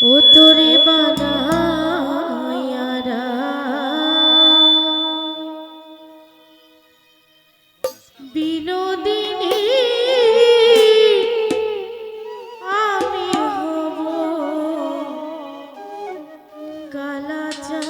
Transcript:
ও তোরে বানায়ারা বিনোদিনী আমি হব কালাচা